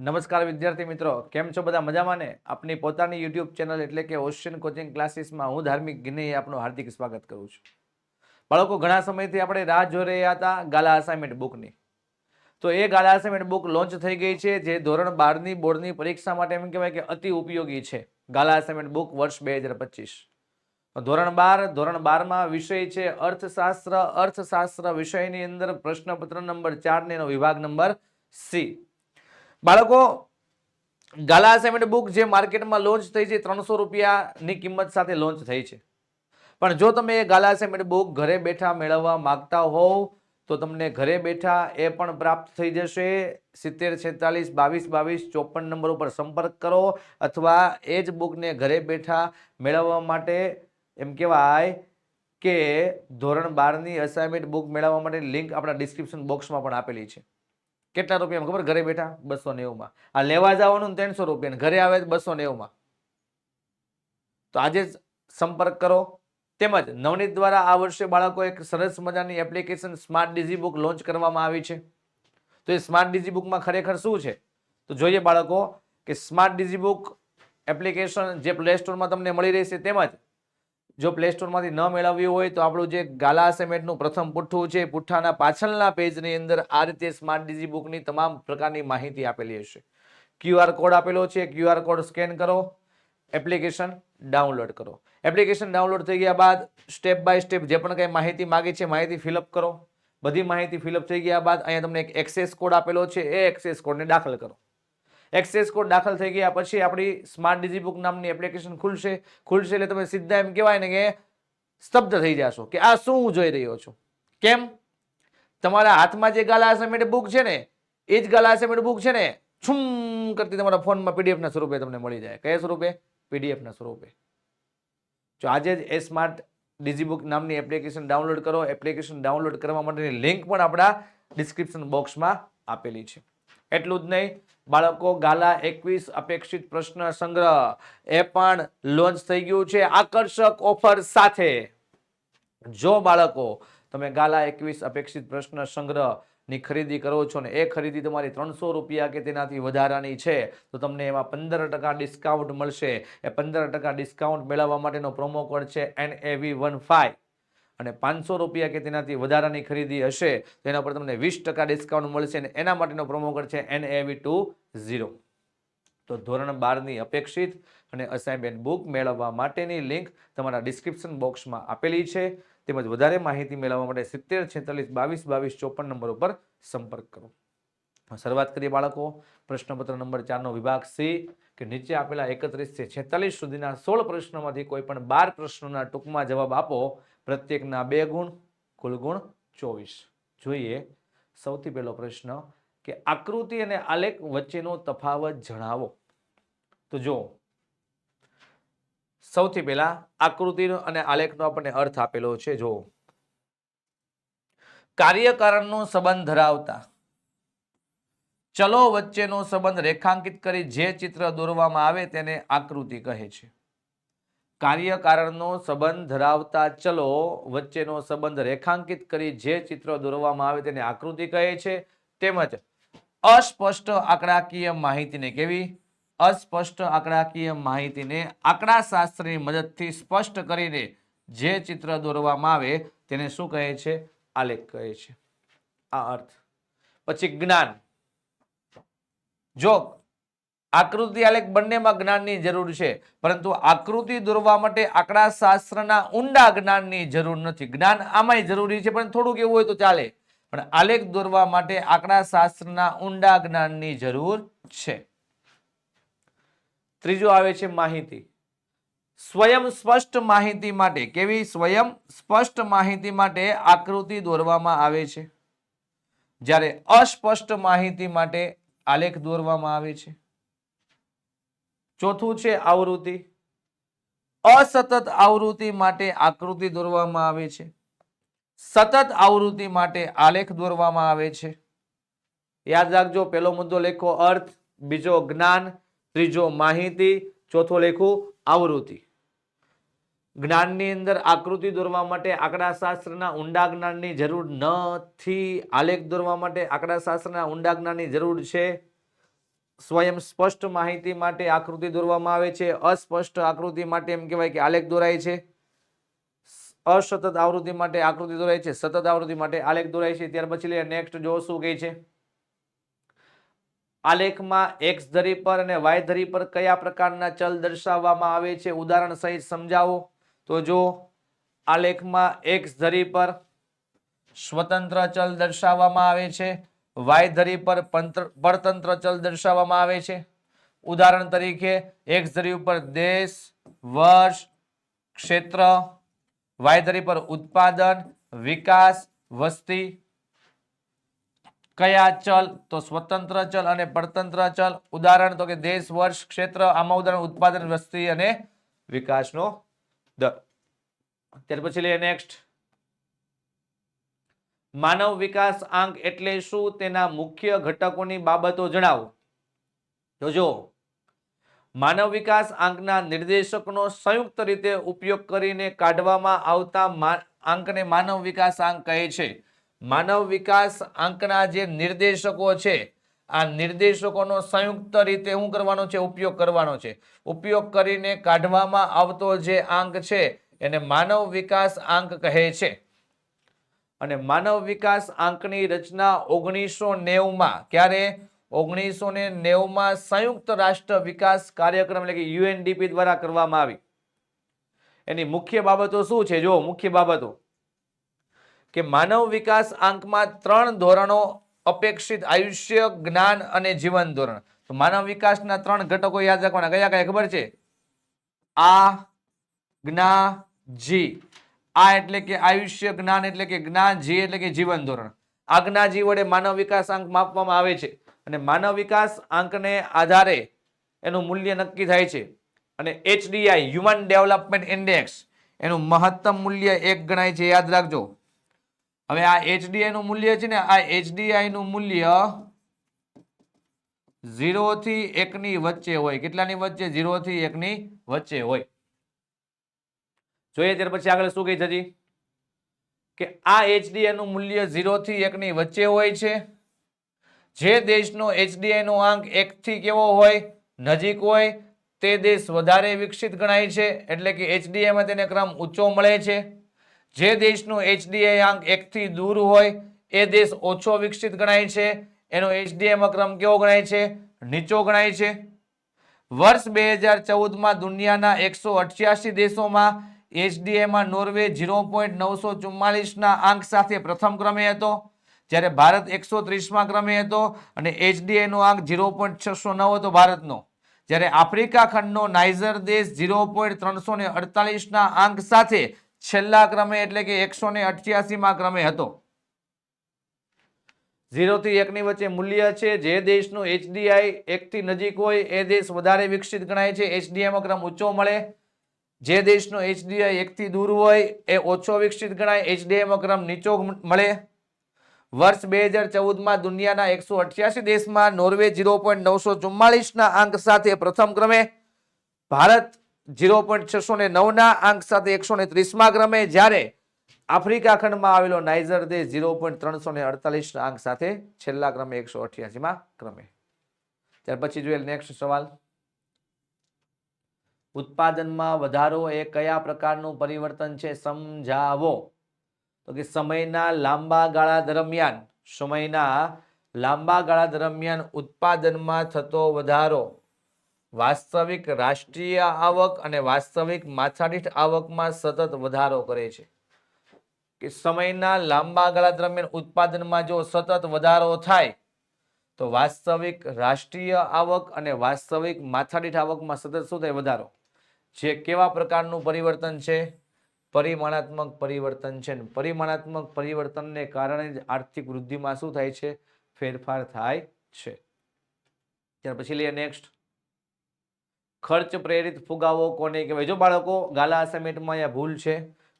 નમસ્કાર વિદ્યાર્થી મિત્રો, કેમ છો બધા મજામાં ને? આપની પોતાની યુટ્યુબ ચેનલ એટલે કે ઓશિયન કોચિંગ ક્લાસીસમાં હું ધાર્મિક ગિનેએ આપનું હાર્દિક સ્વાગત કરું છું. બાળકો, ઘણા સમયથી આપણે રાહ જોઈ રહ્યા હતા ગાલા અસાઇનમેન્ટ બુકની તો એ ગાલા અસાઇનમેન્ટ બુક લોન્ચ થઈ ગઈ છે, જે ધોરણ બારની બોર્ડની પરીક્ષા માટે એમ કહેવાય કે અતિ ઉપયોગી છે. ગાલા અસાઇનમેન્ટ બુક વર્ષ બે હજાર પચીસ. ધોરણ બાર, ધોરણ બારમાં વિષય છે અર્થશાસ્ત્ર. અર્થશાસ્ત્ર વિષયની અંદર પ્રશ્નપત્ર નંબર ચાર એનો વિભાગ નંબર સી. બાળકો, ગાલા અસાઇનમેન્ટ બુક જે માર્કેટમાં લોન્ચ થઈ છે, ત્રણસો રૂપિયાની કિંમત સાથે લોન્ચ થઈ છે. પણ જો તમે એ ગાલા અસાઇનમેન્ટ બુક ઘરે બેઠા મેળવવા માગતા હોવ, તો તમને ઘરે બેઠા એ પણ પ્રાપ્ત થઈ જશે. સિત્તેર, છેતાલીસ, બાવીસ બાવીસ, ચોપન નંબર ઉપર સંપર્ક કરો અથવા એ જ બુકને ઘરે બેઠા મેળવવા માટે એમ કહેવાય કે ધોરણ બારની અસાઇનમેન્ટ બુક મેળવવા માટે લિંક આપણા ડિસ્ક્રિપ્શન બોક્સમાં પણ આપેલી છે. કેટલા રૂપિયામાં ખબર? ઘરે બેઠા બસો નેવુંમાં આ લેવા જવાનું ત્રણસો રૂપિયા ઘરે આવે બસો નેવુંમાં તો આજે સંપર્ક કરો. તેમજ નવનીત દ્વારા આ વર્ષે બાળકો એક સરસ મજાની application smart digi book launch કરવામાં આવી છે. તો એ સ્માર્ટ ડીઝી બુકમાં ખરેખર શું છે? તો જોઈએ બાળકો કે સ્માર્ટ ડીઝી બુક એપ્લિકેશન જે પ્લે સ્ટોરમાં તમને મળી રહેશે તેમજ જો પ્લે સ્ટોરમાંથી ન મેળવ્યું હોય તો આપણું જે ગાલા સેમેન્ટનું પ્રથમ પુઠ્ઠું છે પુઠ્ઠાના પાછળના પેજની અંદર આ રીતે સ્માર્ટ ડીઝી બુકની તમામ પ્રકારની માહિતી આપેલી હશે. ક્યુઆર કોડ આપેલો છે ક્યુઆર કોડ સ્કેન કરો એપ્લિકેશન ડાઉનલોડ કરો. એપ્લિકેશન ડાઉનલોડ થઈ ગયા બાદ સ્ટેપ બાય સ્ટેપ જે પણ કંઈ માહિતી માગી છે, માહિતી ફિલઅપ કરો. બધી માહિતી ફિલઅપ થઈ ગયા બાદ અહીંયા તમને એક એક્સેસ કોડ આપેલો છે, એ એક્સેસ કોડને દાખલ કરો. એક્સેસ કોડ દાખલ થઈ ગયા પછી આપણી સ્માર્ટ ડિઝીબુક નામની એપ્લિકેશન ખુલશે. ખુલશે એટલે તમે સીધા એમ કહેવાય ને કે સ્તબ્ધ થઈ જશો કે આ શું હું જોઈ રહ્યો છું? કેમ? તમારા હાથમાં જે ગાલા અસાઇનમેન્ટ બુક છે ને, એ જ ગાલા અસાઇનમેન્ટ બુક છે ને, છુમ કરતી તમારા ફોનમાં પીડીએફના સ્વરૂપે તમને મળી જાય. કયા સ્વરૂપે? પીડીએફના સ્વરૂપે. જો આજે જ એ સ્માર્ટ ડીજી બુક નામની એપ્લિકેશન ડાઉનલોડ કરો. એપ્લિકેશન ડાઉનલોડ કરવા માટેની લિંક પણ આપણા ડિસ્ક્રિપ્શન બોક્સમાં આપેલી છે. એટલું જ નહીં, બાળકો ગાલા એકવીસ, અપેક્ષિત પ્રશ્ન સંગ્રહ. એ પણ લોન્ચ થઈ ગયું છે આકર્ષક ઓફર સાથે. જો બાળકો તમે ગાલા એકવીસ, અપેક્ષિત પ્રશ્ન સંગ્રહની ખરીદી કરો છો ને, એ ખરીદી તમારી ત્રણસો રૂપિયા કે તેનાથી વધારાની છે, તો તમને એમાં પંદર ટકા ડિસ્કાઉન્ટ મળશે. એ પંદર ટકા ડિસ્કાઉન્ટ મેળવવા માટેનો પ્રોમો કોડ છે એન એવી વન ફાઈવ અને પાંચસો રૂપિયા કે તેનાથી વધારાની ખરીદી હશે, તો એના પર તમને વીસ ટકા ડિસ્કાઉન્ટ મળશે અને એના માટેનો પ્રોમો કોડ છે એન એવી ટુ ઝીરો તો ધોરણ બારની અપેક્ષિત અને અસાઇનમેન્ટ બુક મેળવવા માટેની લિંક તમારા ડિસ્ક્રિપ્શન બોક્સમાં આપેલી છે. તેમજ વધારે માહિતી મેળવવા માટે સિત્તેર છેતાલીસ બાવીસ બાવીસ ચોપન નંબર ઉપર સંપર્ક કરો. શરૂઆત કરીએ બાળકો. પ્રશ્નપત્ર નંબર ચારનો વિભાગ સી કે નીચે આપેલા એકત્રીસથી છેતાલીસ સુધીના સોળ પ્રશ્નોમાંથી કોઈ પણ બાર પ્રશ્નોના ટૂંકમાં જવાબ આપો. પ્રત્યેકના બે ગુણ, કુલ ગુણ ચોવીસ. જોઈએ સૌથી પહેલો પ્રશ્ન કે આકૃતિ અને આલેખ વચ્ચેનો તફાવત જણાવો. તો જો સૌથી પહેલા આકૃતિનો અને આલેખનો આપણને અર્થ આપેલો છે જો કાર્યકારણનો સંબંધ ધરાવતા. ચલો વચ્ચેનો સંબંધ રેખાંકિત કરી જે ચિત્ર દોરવામાં આવે તેને આકૃતિ કહે છે. કાર્યકારણનો સંબંધ ધરાવતા ચલો વચ્ચેનો સંબંધ રેખાંકિત કરી જે ચિત્ર દોરવામાં આવે તેને આકૃતિ કહે છે. તેમજ અસ્પષ્ટ આંકડાકીય માહિતીને કેવી? અસ્પષ્ટ આંકડાકીય માહિતીને આંકડાશાસ્ત્રની મદદથી સ્પષ્ટ કરીને જે ચિત્ર દોરવામાં આવે તેને શું કહે છે? આલેખ કહે છે. આ અર્થ. પછી જ્ઞાન. જો આકૃતિ આલેખ બંનેમાં જ્ઞાનની જરૂર છે, પરંતુ આકૃતિ દોરવા માટે આંકડા શાસ્ત્રના ઊંડા જ્ઞાનની જરૂર નથી. જ્ઞાન આમાંય જરૂરી છે, પણ થોડુંક એવું હોય તો ચાલે. પણ આલેખ દોરવા માટે આંકડા શાસ્ત્રના ઊંડા જ્ઞાનની જરૂર છે. ત્રીજું આવે છે માહિતી. સ્વયં સ્પષ્ટ માહિતી માટે, કેવી? સ્વયં સ્પષ્ટ માહિતી માટે આકૃતિ દોરવામાં આવે છે. જ્યારે અસ્પષ્ટ માહિતી માટે આલેખ દોરવામાં આવે છે. ચોથું છે આવૃત્તિ. અસતત આવૃત્તિ માટે આકૃતિ દોરવામાં આવે છે. સતત આવૃત્તિ માટે આલેખ દોરવામાં આવે છે. યાદ રાખજો, પહેલો મુદ્દો લેખો અર્થ, બીજો જ્ઞાન, ત્રીજો માહિતી, ચોથો લેખું આવૃત્તિ. જ્ઞાનની અંદર આકૃતિ દોરવા માટે આંકડાશાસ્ત્રના ઊંડા જ્ઞાનની જરૂર નથી આલેખ દોરવા માટે આંકડાશાસ્ત્રના ઊંડા જ્ઞાનની જરૂર છે. સ્વયં સ્પષ્ટ માહિતી માટે આકૃતિ દોરવામાં આવે છે. અસ્પષ્ટ આકૃતિ માટે એમ કહેવાય કે આલેખ દોરાય છે. અસતત આવૃત્તિ માટે આકૃતિ દોરાય છે. સતત આવૃત્તિ માટે આલેખ દોરાય છે. ત્યાર પછી લે નેક્સ્ટ જો શું કહે છે? આલેખમાં એક્સ ધરી પર અને વાય ધરી પર કયા પ્રકારના ચલ દર્શાવવામાં આવે છે? ઉદાહરણ સહિત સમજાવો. તો જો આલેખમાં એક્સ ધરી પર સ્વતંત્ર ચલ દર્શાવવામાં આવે છે. વાય ધરી પર પરતંત્ર ચલ દર્શાવવામાં આવે છે. ઉદાહરણ તરીકે એક્સ ધરી ઉપર દેશ, વર્ષ, ક્ષેત્ર વાય ધરી પર ઉત્પાદન, વિકાસ, વસ્તી, કયા ચલ, તો સ્વતંત્ર ચલ અને પરતંત્ર ચલ. ઉદાહરણ તો કે દેશ, વર્ષ, ક્ષેત્ર, આમાં ઉદાહરણ ઉત્પાદન, વસ્તી અને વિકાસનો દર ત્યાર પછી લઈએ નેક્સ્ટ માનવ વિકાસ આંક એટલે શું તેના મુખ્ય ઘટકોની બાબતો જણાવો. તો જો માનવ વિકાસ આંકના નિર્દેશકનો સંયુક્ત રીતે ઉપયોગ કરીને કાઢવામાં આવતા આંકને માનવ વિકાસ આંક કહે છે. માનવ વિકાસ આંકના જે નિર્દેશકો છે, આ નિર્દેશકોનો સંયુક્ત રીતે શું કરવાનો છે? ઉપયોગ કરવાનો છે. ઉપયોગ કરીને કાઢવામાં આવતો જે આંક છે, એને માનવ વિકાસ આંક કહે છે. અને માનવ વિકાસ આંકની રચના ઓગણીસો નેવમાં. ક્યારે? ઓગણીસો ને નેવમાં સંયુક્ત રાષ્ટ્ર વિકાસ કાર્યક્રમ એટલે કે યુએનડીપી દ્વારા કરવામાં આવી. એની મુખ્ય બાબતો શું છે? જો મુખ્ય બાબતો. કે માનવ વિકાસ આંકમાં ત્રણ ધોરણો અપેક્ષિત આયુષ્ય, જ્ઞાન અને જીવન ધોરણ. તો માનવ વિકાસના ત્રણ ઘટકો યાદ રાખવાના. કયા કયા ખબર છે? આ, જ્ઞા, જી. આ એટલે કે આયુષ્ય જ્ઞાન એટલે કે જ્ઞાન જી એટલે કે જીવન ધોરણ. આજ્ઞા જી વડે માનવ વિકાસ આંક માપવામાં આવે છે. અને માનવ વિકાસ આંકને આધારે એનું મૂલ્ય નક્કી થાય છે. અને એચડીઆઈ હ્યુમન ડેવલપમેન્ટ ઇન્ડેક્સ એનું મહત્તમ મૂલ્ય એક ગણાય છે. યાદ રાખજો. હવે આ એચડીઆઈ નું મૂલ્ય છે ને, આ એચડીઆઈ નું મૂલ્ય ઝીરો થી એકની વચ્ચે હોય. કેટલાની વચ્ચે? ઝીરો થી એકની વચ્ચે હોય. જોઈએ ત્યાર પછી આગળ શું કહી છે કે આ એચડીઆઈ નું મૂલ્ય ઝીરો થી એકની વચ્ચે હોય છે. જે દેશનો એચડીઆઈ નો આંક એક થી કેવો હોય? નજીક હોય. તે દેશ વધારે વિકસિત ગણાય છે. એટલે કે HDI માં તેને ક્રમ ઊંચો મળે છે. જે દેશનો એચડીઆઈ આંક એક થી દૂર હોય, એ દેશ ઓછો વિકસિત ગણાય છે. એનો HDI માં ક્રમ કેવો ગણાય છે? નીચો ગણાય છે. વર્ષ બે હજાર ચૌદમાં દુનિયાના એકસો અઠ્યાસી દેશોમાં HDI માં નોર્વે ઝીરો પોઈન્ટ નવસો ચુમ્માલીસના આંક સાથે પ્રથમ ક્રમે હતો, જ્યારે ભારત એકસો ત્રીસમાં ક્રમે હતો અને એચડીએનો આંક ઝીરો પોઈન્ટ છસો નવ હતો ભારતનો. જ્યારે આફ્રિકા ખંડનો નાઇઝર દેશ ઝીરો પોઈન્ટ ત્રણસો ને અડતાલીસના આંક સાથે છેલ્લા ક્રમે એટલે કે એકસો ને અઠ્યાસીમાં ક્રમે હતો. ઝીરોથી એકની વચ્ચે મૂલ્ય છે, જે દેશનું એચડીઆઈ એકથી નજીક હોય એ દેશ વધારે વિકસિત ગણાય છે HDI માં ક્રમ ઊંચો મળે. જે દેશનો એચડીઆઈ એકથી દૂર હોય, એ ઓછો વિકસિત ગણાય. એચડીઆઈમાં ક્રમ નીચો મળે. વર્ષ બે હજાર ચૌદમાં દુનિયાના એકસો અઠ્યાસી દેશમાં નોર્વે ઝીરો પોઈન્ટ નવસો ચુમ્માલીસના આંક સાથે પ્રથમ ક્રમે, ભારત ઝીરો પોઈન્ટ છસો ને નવના આંક સાથે એકસો ને ત્રીસમાં ક્રમે, જ્યારે આફ્રિકા ખંડમાં આવેલો નાઇઝર દેશ ઝીરો પોઈન્ટ ત્રણસો ને અડતાલીસના અંક સાથે છેલ્લા ક્રમે એકસો અઠ્યાસીમાં ક્રમે. ત્યાર પછી જોઈએ નેક્સ્ટ સવાલ. ઉત્પાદનમાં વધારો એ કયા પ્રકારનું પરિવર્તન છે સમજાવો? તો કે સમયના લાંબા ગાળા દરમિયાન, સમયના લાંબા ગાળા દરમિયાન ઉત્પાદનમાં થતો વધારો, વાસ્તવિક રાષ્ટ્રીય આવક અને વાસ્તવિક માથાદીઠ આવકમાં સતત વધારો કરે છે. કે સમયના લાંબા ગાળા દરમિયાન ઉત્પાદનમાં જો સતત વધારો થાય, તો વાસ્તવિક રાષ્ટ્રીય આવક અને વાસ્તવિક માથાદીઠ આવકમાં સતત શું થાય? વધારો. જે કેવા પ્રકારનું પરિવર્તન છે? પરિમાણાત્મક પરિવર્તન છે ને પરિમાણાત્મક પરિવર્તનને કારણે જ આર્થિક વૃદ્ધિમાં શું થાય છે? ફેરફાર થાય છે. ત્યાર પછી લઈએ નેક્સ્ટ ખર્ચ પ્રેરિત ફુગાવો કોને કહેવાય? જો બાળકો ગાલા અસાઇનમેન્ટમાં અહીંયા ભૂલ છે,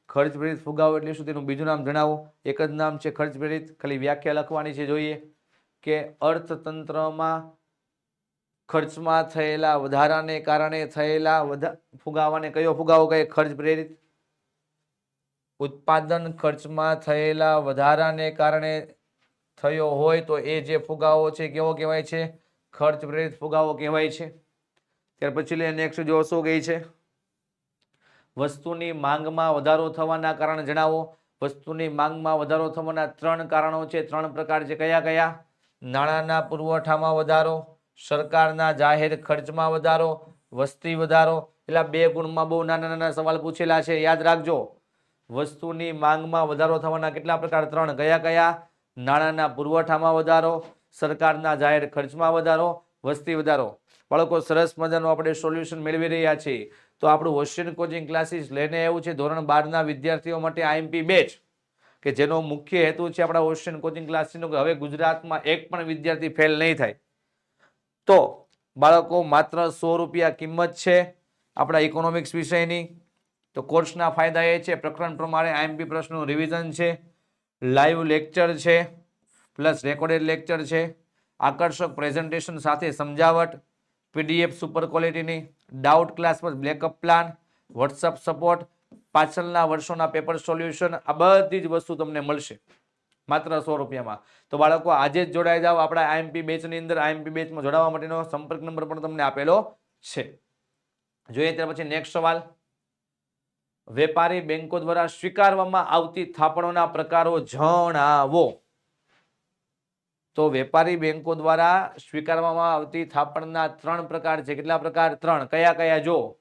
ખર્ચ પ્રેરિત ફુગાવો એટલે શું? તેનું બીજું નામ જણાવો. એક જ નામ છે ખર્ચ પ્રેરિત. ખાલી વ્યાખ્યા લખવાની છે જોઈએ કે અર્થતંત્રમાં ખર્ચમાં થયેલા વધારાને કારણે થયેલા ફુગાવાને કયો ફુગાવો કહે ખર્ચ પ્રેરિત. ઉત્પાદન ખર્ચમાં થયેલા વધારાને કારણે થયો હોય તો એ જે ફુગાવો છે કેવો કહેવાય છે? ખર્ચ પ્રેરિત ફુગાવો કહેવાય છે. ત્યાર પછી લઈએ નેક્સ્ટ જો શું કહે છે? વસ્તુની માંગમાં વધારો થવાના કારણ જણાવો. વસ્તુની માંગમાં વધારો થવાના ત્રણ કારણો છે. ત્રણ પ્રકાર છે. કયા કયા? નાણાંના પુરવઠામાં વધારો સરકારના જાહેર ખર્ચમાં વધારો, વસ્તી વધારો, એટલે બે ગુણમાં બહુ નાના નાના સવાલ પૂછેલા છે. યાદ રાખજો, વસ્તુની માંગમાં વધારો થવાના કેટલા પ્રકાર? ત્રણ. કયા કયા? નાણાંના પુરવઠામાં વધારો, સરકારના જાહેર ખર્ચમાં વધારો, વસ્તી વધારો. બાળકો, સરસ મજાનું આપણે સોલ્યુશન મેળવી રહ્યા છીએ. તો આપણું ઓશિયન કોચિંગ ક્લાસીસ લઈને આવ્યું છે, ધોરણ બારના વિદ્યાર્થીઓ માટે આઈએમપી બેચ કે જેનો મુખ્ય હેતુ છે આપણા ઓશિયન કોચિંગ ક્લાસીસનો કે હવે ગુજરાતમાં એક પણ વિદ્યાર્થી ફેલ નહીં થાય. તો બાળકો માત્ર સો રૂપિયા કિંમત છે આપણા ઇકોનોમિક્સ વિષયની. તો કોર્સના ફાયદા એ છે, પ્રકરણ પ્રમાણે આઈએમપી પ્રશ્નનું રિવિઝન છે લાઈવ લેક્ચર છે પ્લસ રેકોર્ડેડ લેક્ચર છે, આકર્ષક પ્રેઝન્ટેશન સાથે સમજાવટ પીડીએફ સુપર ક્વોલિટીની ડાઉટ ક્લાસ પર બ્લેકઅપ પ્લાન વોટ્સઅપ સપોર્ટ પાછળના વર્ષોના પેપર સોલ્યુશન આ બધી જ વસ્તુ તમને મળશે. માત્ર સો રૂપિયામાં. તો બાળકો, આજે જ જોડાઈ જાઓ આપણા આઈએમપી બેચની અંદર. આઈએમપી બેચમાં જોડાવા માટેનો સંપર્ક નંબર પણ તમને આપેલો છે. જોઈએ ત્યાર પછી નેક્સ્ટ સવાલ. વેપારી બેંકો દ્વારા સ્વીકારવામાં આવતી થાપણોના પ્રકારો જણાવો. તો વેપારી બેંકો દ્વારા સ્વીકારવામાં આવતી થાપણના ત્રણ પ્રકાર છે. કેટલા પ્રકાર? ત્રણ. કયા કયા? જો.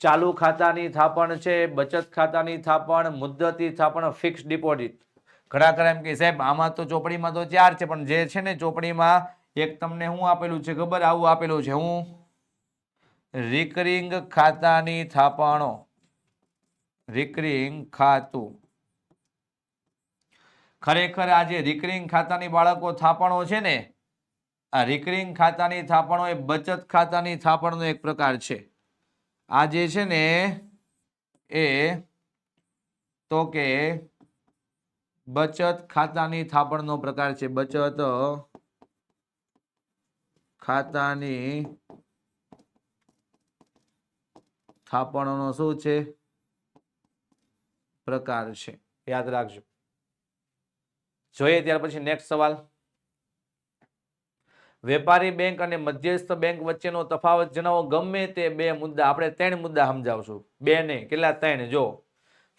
ચાલુ ખાતાની થાપણ છે, બચત ખાતાની થાપણ, મુદ્દતી થાપણ ફિક્સ ડિપોઝિટ ઘણા ખરા એમ કે, સાહેબ, આમાં તો ચોપડીમાં તો ચાર છે, પણ જે છે ને ચોપડીમાં એક તમને શું આપેલું છે, ખબર? આવું આપેલું છે, હું રિકરિંગ ખાતાની થાપણો, રિકરિંગ ખાતું. ખરેખર આ જે રિકરિંગ ખાતાની બાળકો થાપણો છે ને, આ રિકરિંગ ખાતાની થાપણો એ બચત ખાતાની થાપણનો એક પ્રકાર છે. આ જે છે ને, એ તો કે બચત ખાતાની થાપણનો પ્રકાર છે. બચત ખાતાની થાપણોનો શું છે? પ્રકાર છે. યાદ રાખજો. જોઈએ ત્યાર પછી નેક્સ્ટ સવાલ. વેપારી બેંક અને મધ્યસ્થ બેંક વચ્ચેનો તફાવત જણાવો. ગમે તે બે મુદ્દા. આપણે ત્રણ મુદ્દા સમજાવશું. બે નહીં, કેટલા? ત્રણ. જો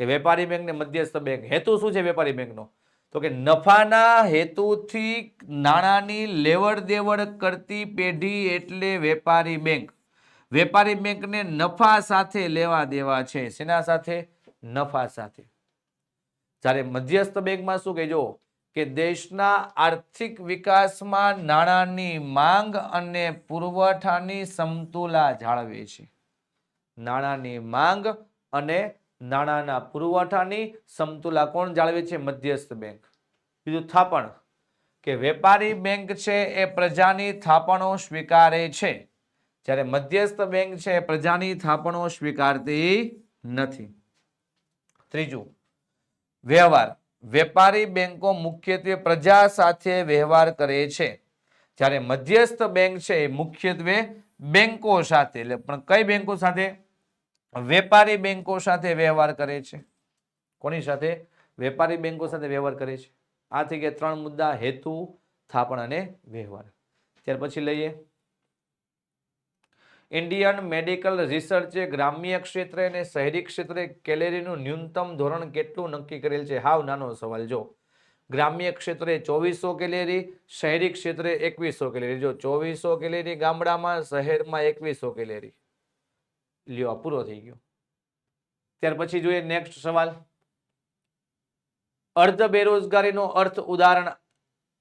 કે વેપારી બેંક ને મધ્યસ્થ બેંક હેતુ શું છે વેપારી બેંકનો? તો કે નફાના હેતુથી નાણાંની લેવડ દેવડ કરતી પેઢી એટલે વેપારી બેંક. વેપારી બેંકને નફા સાથે લેવા દેવા છે. શેના સાથે? નફા સાથે. જ્યારે મધ્યસ્થ બેંકમાં શું કહેજો કે દેશના આર્થિક વિકાસમાં નાણાંની માંગ અને પુરવઠાની સમતુલા જાળવે છે. નાણાંની માંગ અને નાણાંના પુરવઠાની સમતુલા કોણ જાળવે છે? મધ્યસ્થ બેંક. બીજું થાપણ. કે વેપારી બેંક છે એ પ્રજાની થાપણો સ્વીકારે છે. જ્યારે મધ્યસ્થ બેંક છે એ પ્રજાની થાપણો સ્વીકારતી નથી. ત્રીજું. વ્યવહાર. વેપારી બેંકો મુખ્યત્વે પ્રજા સાથે વ્યવહાર કરે છે. જ્યારે મધ્યસ્થ બેંક છે એ મુખ્યત્વે બેંકો સાથે. એટલે પણ કઈ બેંકો સાથે? વેપારી બેંકો સાથે વ્યવહાર કરે છે. કોની સાથે? વેપારી બેંકો સાથે વ્યવહાર કરે છે. આ થઈ ગયા ત્રણ મુદ્દા હેતુ, થાપણ અને વ્યવહાર. ત્યાર પછી લઈએ. ઇન્ડિયન મેડિકલ રિસર્ચે ગ્રામ્ય ક્ષેત્રે અને શહેરી ક્ષેત્રે કેલેરીનું ન્યૂનતમ ધોરણ કેટલું નક્કી કરેલ છે? હાવ નાનો સવાલ. જો ગ્રામ્ય ક્ષેત્રે ચોવીસો કેલેરી, શહેરી ક્ષેત્રે એકવીસો કેલેરી. જો ચોવીસો કેલેરી ગામડામાં, શહેરમાં એકવીસો કેલેરી. લ્યો પૂરો થઈ ગયો. ત્યાર પછી જોઈએ નેક્સ્ટ સવાલ. અર્ધ બેરોજગારીનો અર્થ ઉદાહરણ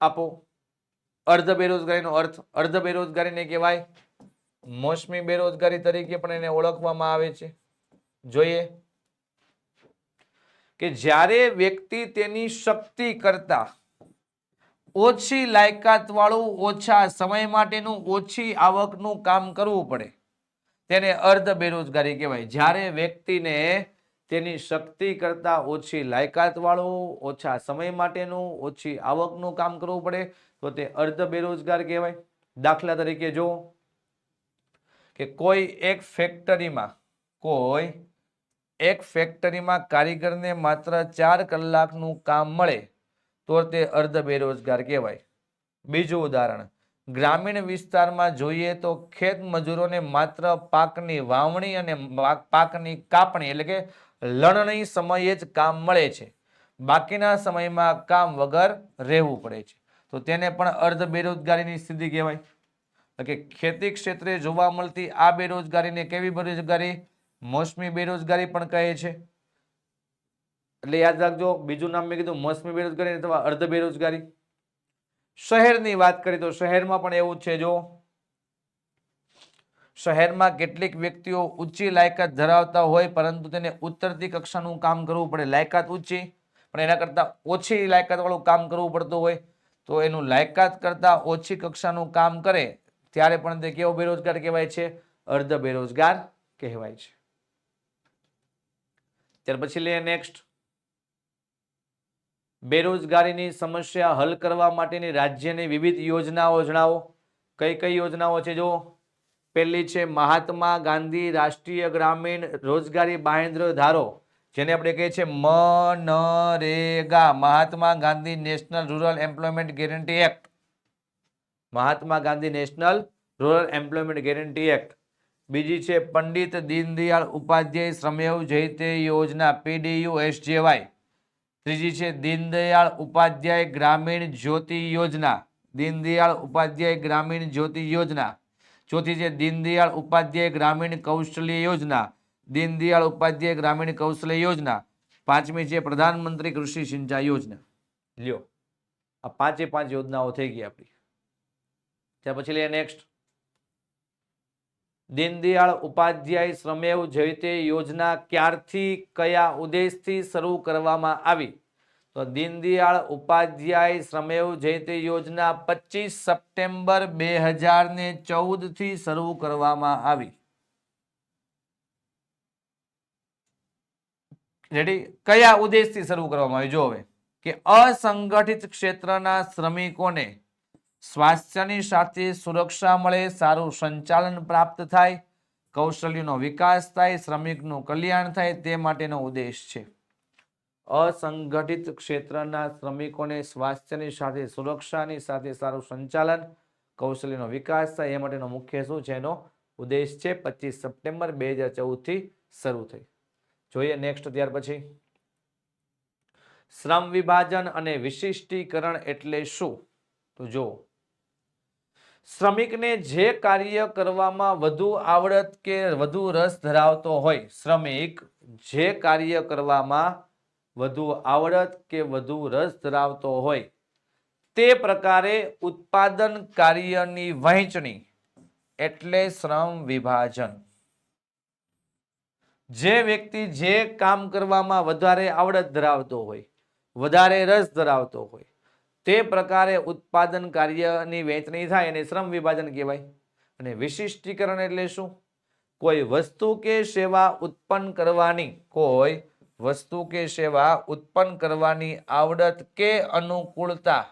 આપો. અર્ધ બેરોજગારીનો અર્થ, અર્ધ બેરોજગારીને કહેવાય મોસમી બેરોજગારી તરીકે પણ એને ઓળખવામાં આવે છે. જોઈએ કે જ્યારે વ્યક્તિ તેની શક્તિ કરતા ઓછી લાયકાત વાળું, ઓછા સમય માટેનું, ઓછી આવકનું કામ કરવું પડે તેને અર્ધ બેરોજગારી કહેવાય. જ્યારે વ્યક્તિને તેની શક્તિ કરતા ઓછી લાયકાત વાળું, ઓછા સમય માટેનું, ઓછી આવકનું કામ કરવું પડે, તો તે અર્ધ બેરોજગાર કહેવાય. દાખલા તરીકે જો કે કોઈ એક ફેક્ટરીમાં, કોઈ એક ફેક્ટરીમાં કારીગરને માત્ર ચાર કલાકનું કામ મળે, તો તે અર્ધ બેરોજગાર કહેવાય. બીજું ઉદાહરણ ગ્રામીણ વિસ્તારમાં જોઈએ તો ખેત મજૂરોને માત્ર પાકની વાવણી અને પાક- પાકની કાપણી એટલે કે લણણી સમયે જ કામ મળે છે. બાકીના સમયમાં કામ વગર રહેવું પડે છે. તો તેને પણ અર્ધ બેરોજગારીની સ્થિતિ કહેવાય. કે ખેતી ક્ષેત્રે જોવા મળતી આ બેરોજગારીને કેવી બેરોજગારી? મોસમી બેરોજગારી પણ કહે છે. એટલે યાદ રાખજો, બીજું નામ મેં કીધું, મોસમી બેરોજગારી અથવા અર્ધ બેરોજગારી. શહેરની વાત કરીએ તો શહેરમાં પણ એવું છે જો શહેરમાં કેટલીક વ્યક્તિઓ ઊંચી લાયકાત ધરાવતા હોય, પરંતુ તેને ઉત્તરતી કક્ષાનું કામ કરવું પડે. લાયકાત ઊંચી, પણ એના કરતાં ઓછી લાયકાત વાળું કામ કરવું પડતું હોય. તો એનું લાયકાત કરતાં ઓછી કક્ષાનું કામ કરે, ત્યારે પણ તે કેવો બેરોજગાર કહેવાય છે? અર્ધ બેરોજગાર કહેવાય છે. ત્યાર પછી લઈએ નેક્સ્ટ. બેરોજગારીની સમસ્યા હલ કરવા માટેની રાજ્યની વિવિધ યોજનાઓ જણાવો. કઈ કઈ યોજનાઓ છે જો પહેલી છે મહાત્મા ગાંધી રાષ્ટ્રીય ગ્રામીણ રોજગારી બાહેન્દ્ર ધારો, જેને આપણે કહીએ છીએ MNREGA, Mahatma Gandhi National Rural Employment Guarantee Act. Mahatma Gandhi National Rural Employment Guarantee Act. બીજી છે પંડિત દીનદયાળ ઉપાધ્યાય શ્રમેવ જયતે યોજના, પીડીયુ એસજેવાય ત્રીજી છે દીનદયાળ ઉપાધ્યાય ગ્રામીણ જ્યોતિ યોજના. દીનદયાળ ઉપાધ્યાય ગ્રામીણ જ્યોતિ યોજના. ચોથી છે દીનદયાળ ઉપાધ્યાય ગ્રામીણ કૌશલ્ય યોજના. દીનદયાળ ઉપાધ્યાય ગ્રામીણ કૌશલ્ય યોજના. પાંચમી છે પ્રધાનમંત્રી કૃષિ સિંચાઈ યોજના. લ્યો. આ પાંચે પાંચ યોજનાઓ થઈ ગઈ આપણી. ત્યાર પછી લઈએ નેક્સ્ટ દીનદયાળ ઉપાધ્યાય શ્રમેવ જયતે યોજના ક્યારથી, કયા ઉદ્દેશથી શરૂ કરવામાં આવી? તો દીનદયાળ ઉપાધ્યાય શ્રમેવ જયતે યોજના પચીસ સપ્ટેમ્બર બે હજાર ને ચૌદથી શરૂ કરવામાં આવી. રેડી કયા ઉદ્દેશથી શરૂ કરવામાં આવ્યું જો હવે. કે અસંગઠિત ક્ષેત્રના શ્રમિકોને સ્વાસ્થ્યની સાથે સુરક્ષા મળે, સારું સંચાલન પ્રાપ્ત થાય, કૌશલ્યનો વિકાસ થાય, શ્રમિકનું કલ્યાણ થાય, તે માટેનો ઉદ્દેશ છે. અસંગઠિત ક્ષેત્રના શ્રમિકોને સ્વાસ્થ્યની સાથે, સુરક્ષાની સાથે સારું સંચાલન, કૌશલ્યનો વિકાસ થાય, એ માટેનો મુખ્ય શું છે એનો ઉદ્દેશ છે. પચીસ સપ્ટેમ્બર બે હજાર ચૌદથી શરૂ થઈ. જોઈએ નેક્સ્ટ ત્યાર પછી. શ્રમ વિભાજન અને વિશિષ્ટીકરણ એટલે શું? તો જો શ્રમિકને જે કાર્ય કરવામાં વધુ આવડત કે વધુ રસ ધરાવતો હોય, શ્રમિક જે કાર્ય કરવામાં વધુ આવડત કે વધુ રસ ધરાવતો હોય, તે પ્રકારે ઉત્પાદન કાર્યની વહેંચણી એટલે શ્રમ વિભાજન. જે વ્યક્તિ જે કામ કરવામાં વધારે આવડત ધરાવતો હોય, વધારે રસ ધરાવતો હોય તે પ્રકારે ઉત્પાદન કાર્યની વહેંચણી થાય એને શ્રમ વિભાજન કહેવાય. અને વિશિષ્ટીકરણ એટલે શું? કોઈ વસ્તુ કે સેવા ઉત્પન્ન કરવાની કોઈ વસ્તુ કે સેવા ઉત્પન્ન કરવાની આવડત કે અનુકૂળતા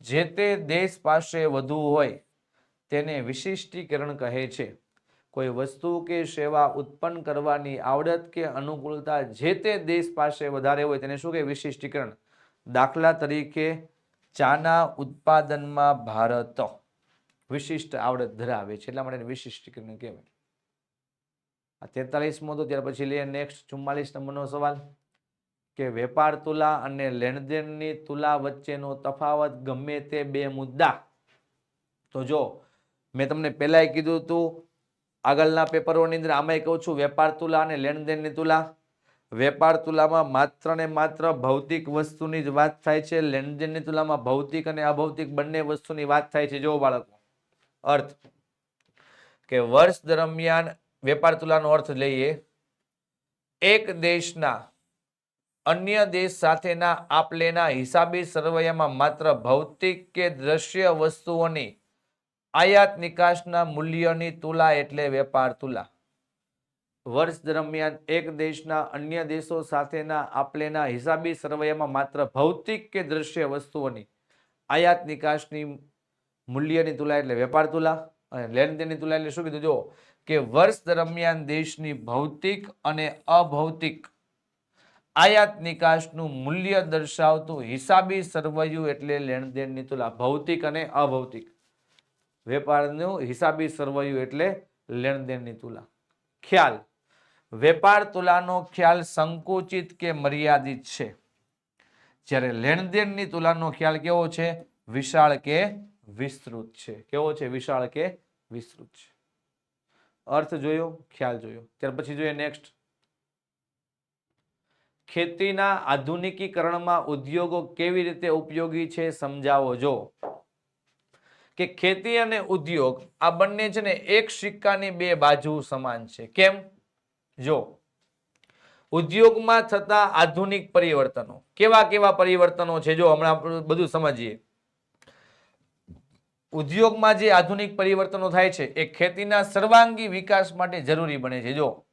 જે તે દેશ પાસે વધુ હોય તેને વિશિષ્ટીકરણ કહે છે. કોઈ વસ્તુ કે સેવા ઉત્પન્ન કરવાની આવડત કે અનુકૂળતા જે તે દેશ પાસે વધારે હોય તેને શું કહે? વિશિષ્ટીકરણ. દાખલા તરીકે ચાના ઉત્પાદનમાં ભારત વિશિષ્ટ આવડત ધરાવે છે. એટલા માટે વિશિષ્ટ કહેવાય. આ તેતાલીસમો તો ત્યાર પછી લઈએ નેક્સ્ટ ચુમ્માલીસ નંબરનો સવાલ. કે વેપાર તુલા અને લેણદેણની તુલા વચ્ચેનો તફાવત ગમે તે બે મુદ્દા. તો જો, મેં તમને પહેલાંય કીધું હતું આગળના પેપરોની અંદર આમાંય કહું છું, વેપાર તુલા અને લેણદેણની તુલા. વેપાર તુલામાં માત્ર ને માત્ર ભૌતિક વસ્તુની જ વાત થાય છે. લેણદેણની તુલામાં ભૌતિક અને અભૌતિક બંને વસ્તુની વાત થાય છે. જો બાળકો, અર્થ કે વર્ષ દરમિયાન વેપાર તુલાનો અર્થ લઈએ, એક દેશના અન્ય દેશ સાથેના આપ લેના હિસાબી સરવૈયામાં માત્ર ભૌતિક કે દ્રશ્ય વસ્તુઓની આયાત નિકાસના મૂલ્યની તુલા એટલે વેપાર તુલા. વર્ષ દરમિયાન એક દેશના અન્ય દેશો સાથેના આપલેના હિસાબી સરવૈયામાં માત્ર ભૌતિક કે દ્રશ્ય વસ્તુઓની આયાત નિકાસની મૂલ્યની તુલા એટલે વેપાર તુલા અને લેણદેણની તુલા એટલે શું કીધું? જો કે વર્ષ દરમિયાન દેશની ભૌતિક અને અભૌતિક આયાત નિકાસનું મૂલ્ય દર્શાવતું હિસાબી સરવૈયું એટલે લેણદેણની તુલા, ભૌતિક અને અભૌતિક. વેપારનું હિસાબી સરવૈયું એટલે લેણદેણની તુલા. ખ્યાલ. વેપાર તુલાનો ખ્યાલ સંકુચિત કે મર્યાદિત છે? જ્યારે લેણદેણની તુલાનો ખ્યાલ કેવો છે? વિશાળ કે વિસ્તૃત છે? કેવો છે? વિશાળ કે વિસ્તૃત છે? અર્થ જોયો? ખ્યાલ જોયો? ત્યાર પછી જોઈએ નેક્સ્ટ ખેતીના આધુનિકીકરણમાં ઉદ્યોગો કેવી રીતે ઉપયોગી છે સમજાવો જો. કે ખેતી અને ઉદ્યોગ આ બંને છે ને એક સિક્કાની બે બાજુ સમાન છે. કેમ? જો, ઉદ્યોગમાં થતા આધુનિક પરિવર્તનો, કેવા કેવા પરિવર્તનો છે? જો, હમણાં બધું સમજીએ. ઉદ્યોગમાં જે આધુનિક પરિવર્તનો થાય છે, એ ખેતીના સર્વાંગી વિકાસ માટે જરૂરી બને છે. જો,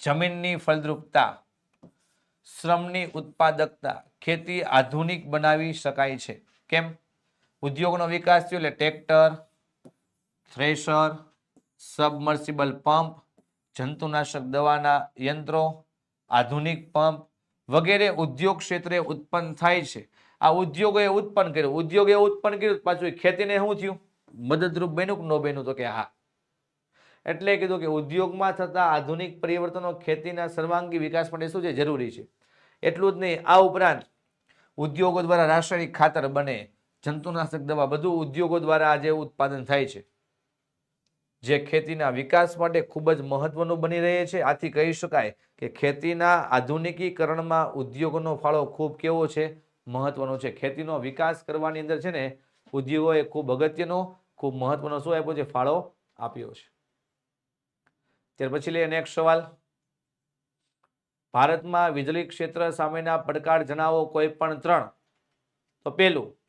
જમીનની ફળદ્રુપતા, શ્રમની ઉત્પાદકતા ખેતી આધુનિક બનાવી શકાય છે. કેમ? ઉદ્યોગનો વિકાસ થયો એટલે ટ્રેક્ટર, થ્રેશર, સબમર્સિબલ પંપ જંતુનાશક દવાના યંત્રો, આધુનિક પંપ વગેરે ઉદ્યોગ ક્ષેત્રે ઉત્પન્ન થાય છે. આ ઉદ્યોગોએ ઉત્પન્ન કર્યું. ઉદ્યોગે ઉત્પન્ન કર્યું પાછું ખેતીને શું થયું? મદદરૂપ બન્યું ન બન્યું તો કે હા. એટલે કીધું કે ઉદ્યોગમાં થતા આધુનિક પરિવર્તનો ખેતીના સર્વાંગી વિકાસ માટે શું છે? જરૂરી છે. એટલું જ નહીં, આ ઉપરાંત ઉદ્યોગો દ્વારા રાસાયણિક ખાતર બને, જંતુનાશક દવા, બધું ઉદ્યોગો દ્વારા આજે ઉત્પાદન થાય છે. જે ખેતીના વિકાસ માટે ખૂબ જ મહત્વનું બની રહે છે. આથી કહી શકાય કે ખેતીના આધુનિકીકરણમાં ઉદ્યોગોનો ફાળો ખૂબ કેવો છે, મહત્વનો છે. ખેતીનો વિકાસ કરવાની અંદર છે ને, ઉદ્યોગોએ ખૂબ અગત્યનો, ખૂબ મહત્વનો શું આપ્યો છે? ફાળો આપ્યો છે. ત્યાર પછી લઈએ નેક્સ્ટ સવાલ. ભારતમાં વીજળી ક્ષેત્ર સામેના પડકાર જણાવો કોઈ પણ ત્રણ. તો પેલું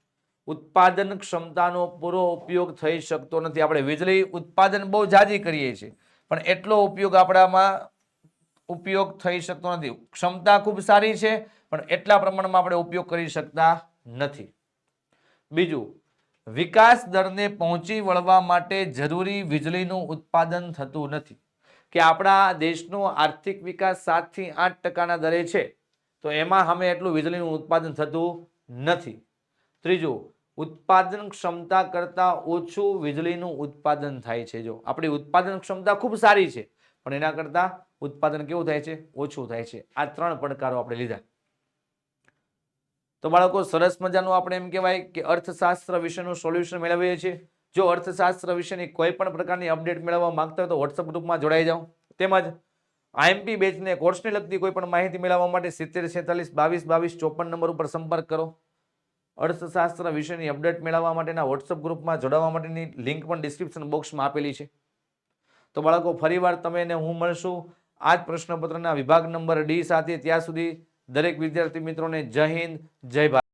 ઉત્પાદન ક્ષમતાનો પૂરો ઉપયોગ થઈ શકતો નથી. આપણે વીજળી ઉત્પાદન બહુ જાજી કરીએ છીએ, પણ એટલો ઉપયોગ આપણામાં ઉપયોગ થઈ શકતો નથી. ક્ષમતા ખૂબ સારી છે, પણ એટલા પ્રમાણમાં આપણે ઉપયોગ કરી શકતા નથી. બીજું, વિકાસ દરને પહોંચી વળવા માટે જરૂરી વીજળીનું ઉત્પાદન થતું નથી. કે આપણા દેશનો આર્થિક વિકાસ સાતથી આઠ ટકાના દરે છે, તો એમાં અમે એટલું વીજળીનું ઉત્પાદન થતું નથી. ત્રીજું, ઉત્પાદન ક્ષમતા કરતાં ઓછું વીજળીનું ઉત્પાદન થાય છે. જો, આપણી ઉત્પાદન ક્ષમતા ખૂબ સારી છે, પણ એના કરતાં ઉત્પાદન કેવું થાય છે? ઓછું થાય છે. આ ત્રણ પડકારો આપણે લીધા. તો બાળકો, સરસ મજાનું આપણે એમ કહેવાય કે અર્થશાસ્ત્ર વિશેનું સોલ્યુશન મેળવીએ છીએ. જો અર્થશાસ્ત્ર વિશેની કોઈ પણ પ્રકારની અપડેટ મેળવવા માંગતા હોય તો વોટ્સઅપ ગ્રુપમાં જોડાઈ જાઓ. તેમજ આઈએમપી બેચને કોર્સને લગતી કોઈ પણ માહિતી મેળવવા માટે સિત્તેર, છેતાલીસ, બાવીસ બાવીસ, ચોપન નંબર ઉપર સંપર્ક કરો. અર્થશાસ્ત્ર વિશેની અપડેટ મેળવવા માટેના વોટ્સઅપ ગ્રુપમાં જોડાવા માટેની લિંક પણ ડિસ્ક્રિપ્શન બોક્સમાં આપેલી છે. તો બાળકો, ફરીવાર તમે ને હું મળશું. આ જ પ્રશ્નપત્રના વિભાગ નંબર ડી સાથે ત્યાં સુધી દરેક વિદ્યાર્થી મિત્રોને જય હિન્દ, જય ભારત.